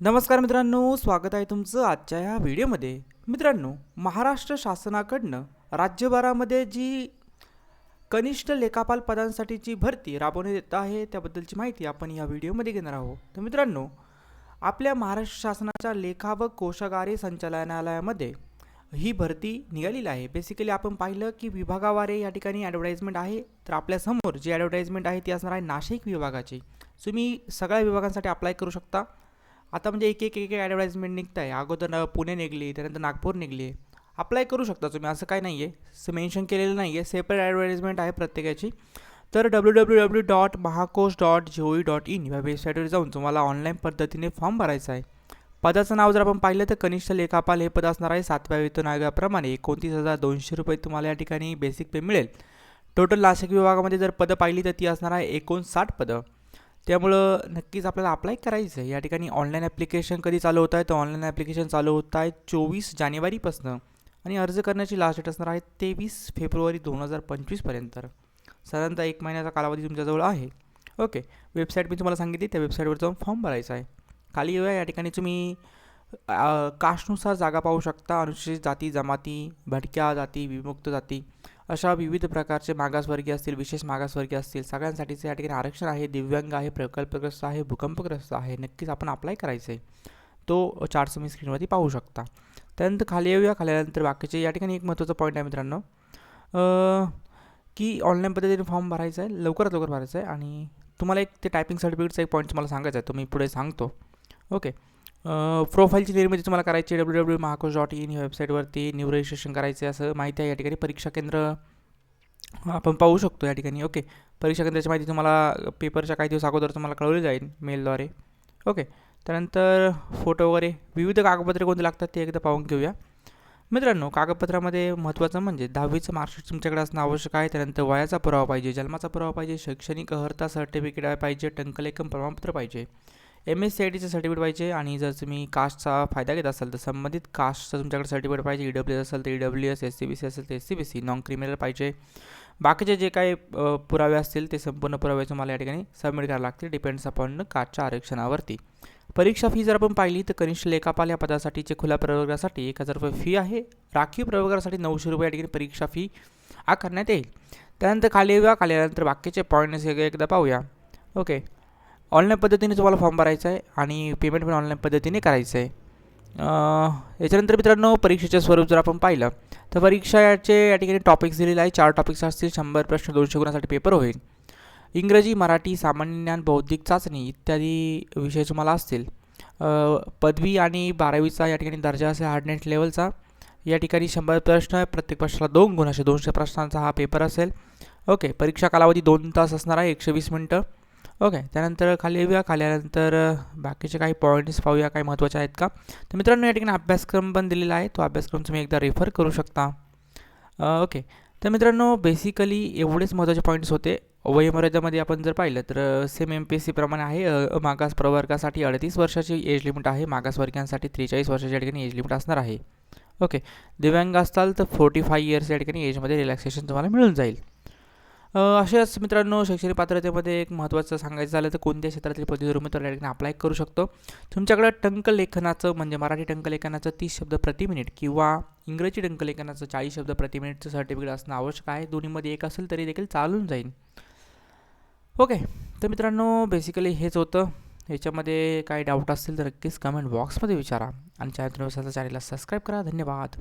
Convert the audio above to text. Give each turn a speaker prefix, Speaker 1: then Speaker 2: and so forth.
Speaker 1: नमस्कार मित्रांनो स्वागत आहे तुमचं आजच्या ह्या व्हिडिओमध्ये. मित्रांनो महाराष्ट्र शासनाकडनं राज्यभरामध्ये जी कनिष्ठ लेखापाल पदांसाठीची भरती राबवण्यात येत आहे त्याबद्दलची माहिती आपण या व्हिडिओमध्ये घेणार आहोत. तर मित्रांनो आपल्या महाराष्ट्र शासनाच्या लेखा व कोशागारे संचालनालयामध्ये ही भरती निघालेली आहे. बेसिकली आपण पाहिलं की विभागावारे या ठिकाणी ॲडव्हर्टाईजमेंट आहे तर आपल्यासमोर जी ॲडव्हर्टाईजमेंट आहे ती असणार आहे नाशिक विभागाची. तुम्ही सगळ्या विभागांसाठी अप्लाय करू शकता. आता म्हणजे एक एक एक एक ॲडव्हर्टाईजमेंट निघत आहे अगोदर पुणे निघली त्यानंतर नागपूर निघली. अप्लाय करू शकता तुम्ही. असं काही नाही आहे मेन्शन केलेलं नाही आहे सेपरेट ॲडव्हर्टाईजमेंट आहे प्रत्येकाची. तर W W W dot Mahakosh dot G O dot in या वेबसाईटवर जाऊन तुम्हाला ऑनलाईन पद्धतीने फॉर्म भरायचा आहे. पदाचं नाव जर आपण पाहिलं तर कनिष्ठ लेखापाल हे पद असणार आहे. सातव्या वेतन आयोगाप्रमाणे एकोणतीस हजार दोनशे रुपये तुम्हाला या ठिकाणी बेसिक पे मिळेल. टोटल नाशिक विभागामध्ये जर पदं पाहिली तर ती असणार आहे एकोणसाठ पदं. त्यामुळं नक्कीच आपल्याला अप्लाय करायचं आहे या ठिकाणी ऑनलाईन ॲप्लिकेशन कधी चालू होत आहे? तर ऑनलाईन ॲप्लिकेशन चालू होत आहे चोवीस जानेवारीपासनं. आणि अर्ज करण्याची लास्ट डेट असणार आहे तेवीस फेब्रुवारी दोन हजार पंचवीसपर्यंत साधारणतः एक महिन्याचा कालावधी तुमच्याजवळ आहे. ओके वेबसाईट मी तुम्हाला सांगितली त्या वेबसाईटवर जाऊन फॉर्म भरायचा आहे. खाली येऊया. या ठिकाणी तुम्ही कास्टनुसार जागा पाहू शकता. अनुसूचित जाती जमाती भटक्या जाती विमुक्त जाती. अशा विविध प्रकारचे मागासवर्गीय असतील विशेष मागासवर्गीय असतील सगळ्यांसाठीचं या ठिकाणी आरक्षण आहे दिव्यांग आहे प्रकल्पग्रस्त आहे भूकंपग्रस्त आहे नक्कीच आपण अप्लाय करायचं आहे तो चार्ट तुम्ही स्क्रीनवरती पाहू शकता. त्यानंतर खाली येऊया खाली आल्यानंतर बाकीचे. या ठिकाणी एक महत्त्वाचा पॉईंट आहे मित्रांनो. की ऑनलाईन पद्धतीने फॉर्म भरायचा आहे लवकरात लवकर भरायचा आहे आणि तुम्हाला एक ते टायपिंग सर्टिफिकेटचा एक पॉईंट तुम्हाला सांगायचा आहे तो मी पुढे सांगतो. ओके प्रोफाईलची निर्मिती म्हणजे तुम्हाला करायची W W Mahakosh dot in या वेबसाईटवरती न्यू रजिस्ट्रेशन करायचे असं माहिती आहे या ठिकाणी. परीक्षा केंद्र आपण पाहू शकतो या ठिकाणी. ओके परीक्षा केंद्राची माहिती तुम्हाला पेपरच्या काही दिवस अगोदर तुम्हाला कळवली जाईल मेलद्वारे ओके त्यानंतर फोटो वगैरे विविध कागदपत्रे कोणते लागतात ते एकदा पाहून घेऊया. मित्रांनो कागदपत्रामध्ये महत्त्वाचं म्हणजे दहावीचं मार्कशीट तुमच्याकडे असणं आवश्यक आहे. त्यानंतर वयाचा पुरावा पाहिजे जन्माचा पुरावा पाहिजे शैक्षणिक अर्हता सर्टिफिकेट पाहिजे टंकलेखन प्रमाणपत्र पाहिजे. एम एस सी आय टीचं सर्टिफिकेट पाहिजे आणि जर तुम्ही कास्टचा फायदा घेत असाल तर संबंधित कास्टचं तुमच्याकडे सर्टिफिकेट पाहिजे ई डब्ल्यू एस असेल तर E W S S C B C असेल तर S C B C non criminal पाहिजे. बाकीचे जे काही पुरावे असतील ते संपूर्ण पुरावे तुम्हाला या ठिकाणी सबमिट करावे लागतील डिपेंड्स अपॉन कास्टच्या आरक्षणावरती. परीक्षा फी जर आपण पाहिली तर कनिष्ठ लेखापाल या पदासाठीचे खुल्या प्रवर्गासाठी एक हजार रुपये फी आहे. राखीव प्रवर्गासाठी नऊशे रुपये या ठिकाणी परीक्षा फी आकारण्यात येईल. त्यानंतर खाली येऊया खाली आल्यानंतर बाकीचे पॉईंट्स एकदा पाहूया. ओके ऑनलाईन पद्धतीने तुम्हाला फॉर्म भरायचा आहे आणि पेमेंट पण ऑनलाईन पद्धतीने करायचं आहे. याच्यानंतर मित्रांनो परीक्षेचे स्वरूप जर आपण पाहिलं तर परीक्षा याचे या ठिकाणी टॉपिक्स दिलेले आहे चार टॉपिक्स असतील शंभर प्रश्न दोनशे गुणासाठी पेपर होईल. इंग्रजी मराठी सामान्य ज्ञान बौद्धिक चाचणी इत्यादी विषय तुम्हाला असतील. पदवी आणि बारावीचा या ठिकाणी दर्जा असेल हार्डनेट लेवलचा या ठिकाणी शंभर प्रश्न आहे प्रत्येक प्रश्नाला दोन गुण असे दोनशे प्रश्नांचा हा पेपर असेल. ओके परीक्षा कालावधी दोन तास असणार आहे एकशे वीस मिनटं. ओके त्यानंतर खाली येऊया. खाली आल्यानंतर बाकीचे काही पॉईंट्स पाहूया काही महत्त्वाचे आहेत का? तर मित्रांनो या ठिकाणी अभ्यासक्रम पण दिलेला आहे. तो अभ्यासक्रम तुम्ही एकदा रेफर करू शकता. ओके तर मित्रांनो बेसिकली एवढेच महत्त्वाचे पॉईंट्स होते. वयोमर्यादामध्ये आपण जर पाहिलं तर सेम एम पी एस सीप्रमाणे आहे मागास प्रवर्गासाठी अडतीस वर्षाची एज लिमिट आहे. मागासवर्गीयांसाठी त्रेचाळीस वर्षाच्या ठिकाणी एज लिमिट असणार आहे. ओके दिव्यांग असाल तर फोर्टी फाय इयर्स या ठिकाणी एजमध्ये रिलॅक्सेशन तुम्हाला मिळून जाईल. अशाच मित्रांनो शैक्षणिक पात्रतेमध्ये एक महत्त्वाचं सांगायचं झालं तर कोणत्या क्षेत्रातील पदवीधर उमेदवार अप्लाय करू शकतो. तुमच्याकडं टंकलेखनाचं म्हणजे मराठी टंकलेखनाचं तीस शब्द प्रति मिनिट किंवा इंग्रजी टंकलेखनाचं चाळीस शब्द प्रति मिनिटचं सर्टिफिकेट असणं आवश्यक आहे. दोन्हीमध्ये एक असेल तरी देखील चालून जाईल. ओके तर मित्रांनो बेसिकली हेच होतं. याच्यामध्ये काही डाऊट असतील तर नक्कीच कमेंट बॉक्समध्ये विचारा. आणि चॅनल चॅनलला सबस्क्राईब करा. धन्यवाद.